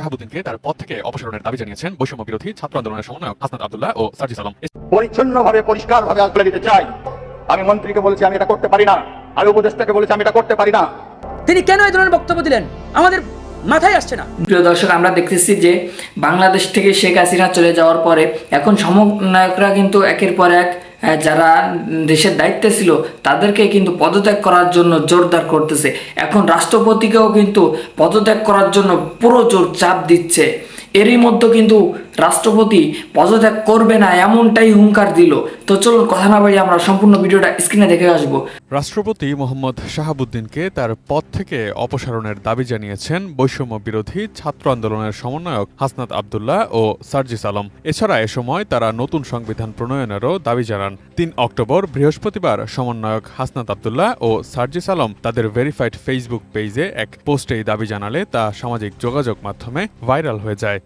শাহাবুদ্দিনকে তার পদ থেকে অপসারণের দাবি জানিয়েছেন বৈষম্য বিরোধী ছাত্র আন্দোলনের সমন্বয়ক হাসনাত আব্দুল্লাহ ও সার্জিস আলম। পরিচ্ছন্নভাবে পরিষ্কারভাবে আজ বলে দিতে চাই। আমি মন্ত্রীকে বলেছি আমি এটা করতে পারি না। আমি উপদেষ্টাকে বলেছি আমি এটা করতে পারি না। তিনি কেন এই ধরনের বক্তব্য দিলেন? আমাদের মাথায় আসছে না। প্রিয় দর্শক আমরা দেখতেছি যে বাংলাদেশ থেকে শেখ হাসিনা চলে যাওয়ার পরে এখন সমন্বয়করা কিন্তু একের পর এক যারা দেশের দায়িত্বে ছিল, তাদেরকে কিন্তু পদত্যাগ করার জন্য জোরদার করতেছে। এখন রাষ্ট্রপতিকেও কিন্তু পদত্যাগ করার জন্য পুরো জোর চাপ দিচ্ছে। এরই মধ্যে কিন্তু রাষ্ট্রপতি পদত্যাগ করবে না এমনটাই হুঙ্কার দিল। তো চলুন, কথা না বাড়িয়ে আমরা সম্পূর্ণ ভিডিওটা স্ক্রিনে দেখে আসব। রাষ্ট্রপতি মোহাম্মদ শাহাবুদ্দিনকে তার পদ থেকে অপসারণের দাবি জানিয়েছেন বৈষম্য বিরোধী ছাত্র আন্দোলনের সমন্বয়ক হাসনাত আবদুল্লাহ ও সার্জিস আলম। এছাড়া এ সময় তারা নতুন সংবিধান প্রণয়নেরও দাবি জানান। তিন অক্টোবর বৃহস্পতিবার সমন্বয়ক হাসনাত আব্দুল্লাহ ও সার্জিস আলম তাদের ভেরিফাইড ফেসবুক পেজে এক পোস্টে দাবি জানালে তা সামাজিক যোগাযোগ মাধ্যমে ভাইরাল হয়ে যায়।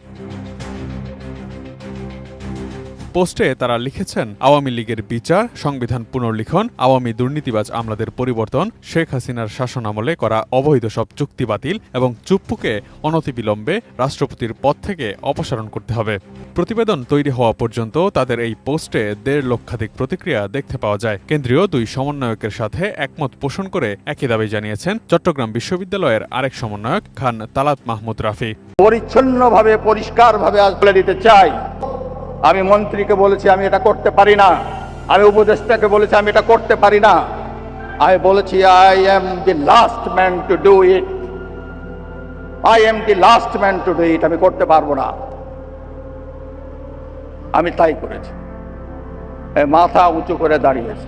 পোস্টে তারা লিখেছেন, আওয়ামী লীগের বিচার, সংবিধান পুনর্লিখন, আওয়ামী দুর্নীতিবাজ আমলাদের পরিবর্তন, শেখ হাসিনার শাসন আমলে করা অবৈধ সব চুক্তি বাতিল এবং চুপ্পুকে অনতিবিলম্বে রাষ্ট্রপতির পদ থেকে অপসারণ করতে হবে। প্রতিবেদন তৈরি হওয়া পর্যন্ত তাদের এই পোস্টে দেড় লক্ষাধিক প্রতিক্রিয়া দেখতে পাওয়া যায়। কেন্দ্রীয় দুই সমন্বয়কের সাথে একমত পোষণ করে একই দাবি জানিয়েছেন চট্টগ্রাম বিশ্ববিদ্যালয়ের আরেক সমন্বয়ক খান তালাত মাহমুদ রাফি। পরিচ্ছন্নভাবে, পরিষ্কারভাবে আজ বলে দিতে চাই আমি মন্ত্রীকে বলেছি, আমি এটা করতে পারি না। আমি উপদেষ্টাকে বলেছি, আমি এটা করতে পারি না। আমি বলেছি I am the last man to do it I am the last man to do it আমি করতে পারব না। আমি তাই করেছি। মাথা উঁচু করে দাঁড়িয়েছি।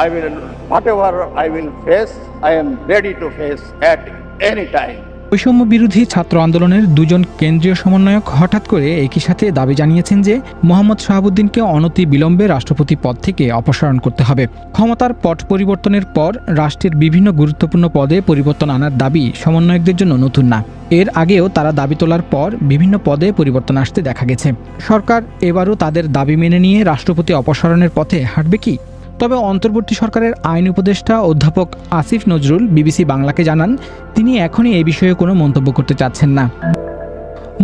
I will whatever I will face I am ready to face at any time বৈষম্য বিরোধী ছাত্র আন্দোলনের দুজন কেন্দ্রীয় সমন্বয়ক হঠাৎ করে একই সাথে দাবি জানিয়েছেন যে মোহাম্মদ শাহাবুদ্দিনকে অনতি বিলম্বে রাষ্ট্রপতি পদ থেকে অপসারণ করতে হবে। ক্ষমতার পট পরিবর্তনের পর রাষ্ট্রের বিভিন্ন গুরুত্বপূর্ণ পদে পরিবর্তন আনার দাবি সমন্বয়কদের জন্য নতুন না। এর আগেও তারা দাবি তোলার পর বিভিন্ন পদে পরিবর্তন আসতে দেখা গেছে। সরকার এবারও তাদের দাবি মেনে নিয়ে রাষ্ট্রপতি অপসারণের পথে হাঁটবে কি? তবে অন্তর্বর্তী সরকারের আইন উপদেষ্টা অধ্যাপক আসিফ নজরুল বিবিসি বাংলাকে জানান, তিনি এখনই এই বিষয়ে কোনো মন্তব্য করতে চাচ্ছেন না।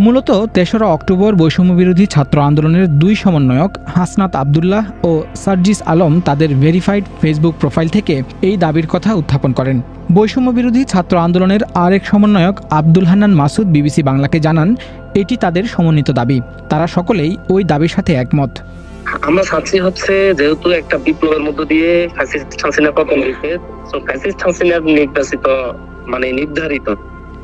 মূলত তেসরা অক্টোবর বৈষম্য বিরোধী ছাত্র আন্দোলনের দুই সমন্বয়ক হাসনাত আবদুল্লাহ ও সার্জিস আলম তাদের ভেরিফাইড ফেসবুক প্রোফাইল থেকে এই দাবির কথা উত্থাপন করেন। বৈষম্য বিরোধী ছাত্র আন্দোলনের আরেক সমন্বয়ক আব্দুল হান্নান মাসুদ বিবিসি বাংলাকে জানান, এটি তাদের সমন্বিত দাবি। তারা সকলেই ওই দাবির সাথে একমত। আমরা চাচ্ছি হচ্ছে যেহেতু একটা বিপ্লবের মধ্য দিয়ে ফ্যাসিস্ট হাসিনা পতন হয়েছে তো ফ্যাসিস্ট হাসিনার নির্বাচিত মানে নির্ধারিত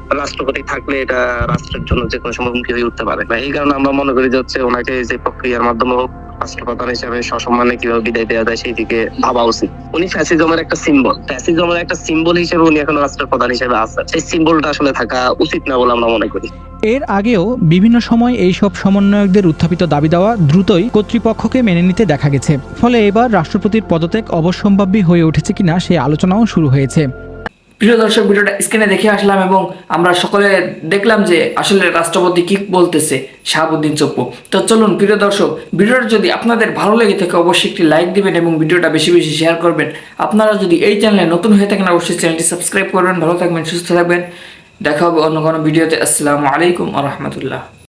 রাষ্ট্রপতি থাকলে এটা রাষ্ট্রের জন্য যে কোনো সময় হুমকি হয়ে উঠতে পারে। এই কারণে আমরা মনে করি যে হচ্ছে ওনাকে যে প্রক্রিয়ার মাধ্যমে হোক রাষ্ট্রপ্রধান হিসেবে সসম্মানে কীভাবে বিদায় দেওয়া যায় সেই দিকে ভাবা উচিত। উনি ফ্যাসিজমের একটা সিম্বল ফ্যাসিজমের একটা সিম্বল হিসেবে উনি এখন রাষ্ট্রপ্রধান হিসেবে আছে সেই সিম্বলটা আসলে থাকা উচিত না বলে আমরা মনে করি। এর আগেও বিভিন্ন সময় এইসব সমন্বয়কদের উত্থাপিত দাবি দেওয়া দ্রুতই কর্তৃপক্ষকে মেনে নিতে দেখা গেছে। ফলে এবার রাষ্ট্রপতির পদত্যাগ অবশ্যম্ভাবী হয়ে উঠেছে কিনা সে আলোচনাও শুরু হয়েছে। প্রিয় দর্শক, ভিডিওটা স্ক্রিনে দেখে আসলাম এবং আমরা সকলে দেখলাম যে আসলে রাষ্ট্রপতি কি বলতেছে শাহাবুদ্দিন চপ্পু। তো চলুন, প্রিয় দর্শক, ভিডিওটা যদি আপনাদের ভালো লেগে থাকে, অবশ্যই একটি লাইক দিবেন এবং ভিডিওটা বেশি বেশি শেয়ার করবেন। আপনারা যদি এই চ্যানেলে নতুন হয়ে থাকেন, অবশ্যই চ্যানেলটি সাবস্ক্রাইব করবেন, ভালো থাকবেন, সুস্থ থাকবেন। দেখা হবে অন্য কোনো ভিডিওতে। আসসালামু আলাইকুম আ রহমতুল্লাহ।